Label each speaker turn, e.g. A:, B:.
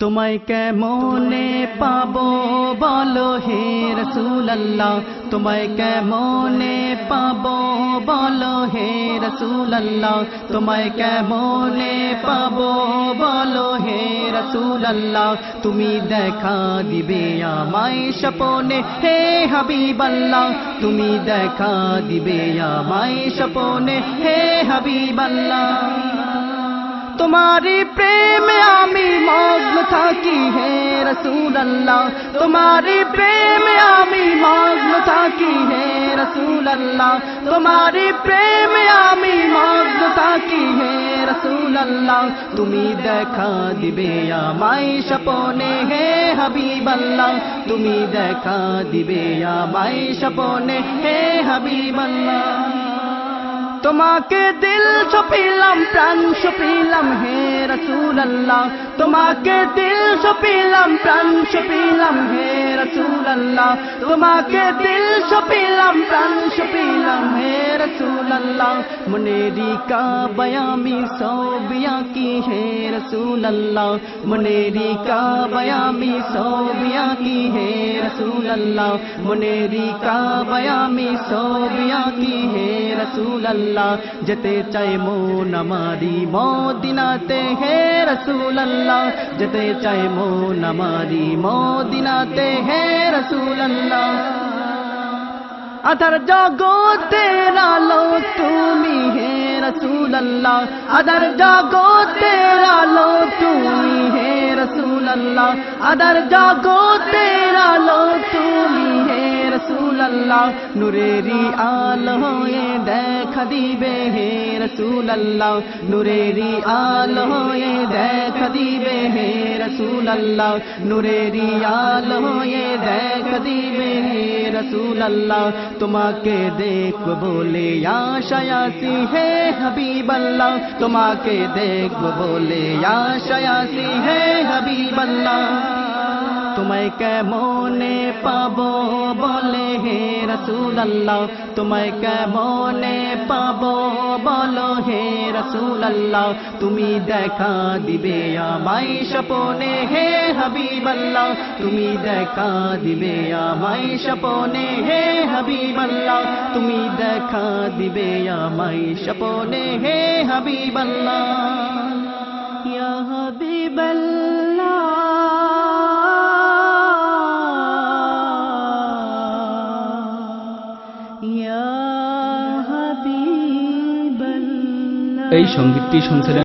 A: তোমায় কেমনে পাবো বলো হে রসুলাল্লাহ? তোমায় কেমনে পাবো বলো হে রসুলাল্লাহ? তোমায় কেমনে পাবো বলো হে রসুলাল্লাহ? তুমি দেখা দিবে আমায় সপনে হে হাবিবাল্লাহ। তুমি দেখা দিবে আমায় সপনে হে হাবিবাল্লাহ। تمہاری پریم آمی مغن تھا کی ہے رسول اللہ؟ تمہاری پریم آمی مغن تھا کی ہے رسول اللہ؟ تمہاری پریم آمی مغن تھا کی ہے رسول اللہ؟ تمہیں دیکھا دیبے یا مائی شپونے ہے حبیب اللہ۔ تمہیں دیکھا دیبے یا مائی شپونے ہے حبیب اللہ۔ تما کے دل چھپے প্রাণ ছপিলাম হে রসুলাল্লাহ তোমাকে দিল ছপিলাম প্রাণ ছপিলাম হে রসুলাল্লাহ তোমাকে দিল ছপিলাম প্রাণ ছপিলাম হে رسول اللہ، منیری کا بیامی سوبیا کی ہے رسول اللہ۔ جتے چائے مو نماری مو دناتے ہیں رسول اللہ۔ جتے چائے مو نماری مو دناتے ہیں رسول اللہ۔ ادھر جاگو تیرا لو تم ہی ہے اللہ ادر جاگو تیرا لو تو ہی ہے رسول اللہ ادر جاگو تیرا لو تو اللہ، نوریری آل ہوئے دیکھ دیبے ہے رسول اللہ۔ نوریری آل ہوئے دیکھ دیبے ہے رسول اللہ۔ نوریری آل ہوئے دیکھ دیبے ہے رسول اللہ۔ تما کے دیکھ بولے یا شیاسی ہے حبیب اللہ۔ تما کے دیکھ بولے یا شیاسی ہے حبیب اللہ۔ تمہیں کہ مونے پابو بولے হে রসুলাল্লাহ তোমায় কেমনে পাবো বলো হে রসুলাল্লাহ তুমি দেখা দিবে আমায় সপনে হে হাবিবাল্লাহ তুমি দেখা দিবে আমায় সপনে হে হাবিবাল্লাহ তুমি দেখা দিবে আমায় সপনে হে হাবিবাল্লাহ ইয়া হাবিবাল্লাহ ইয়া হাবিবাল্লাহ
B: এই সঙ্গীতটি শুনছিলেন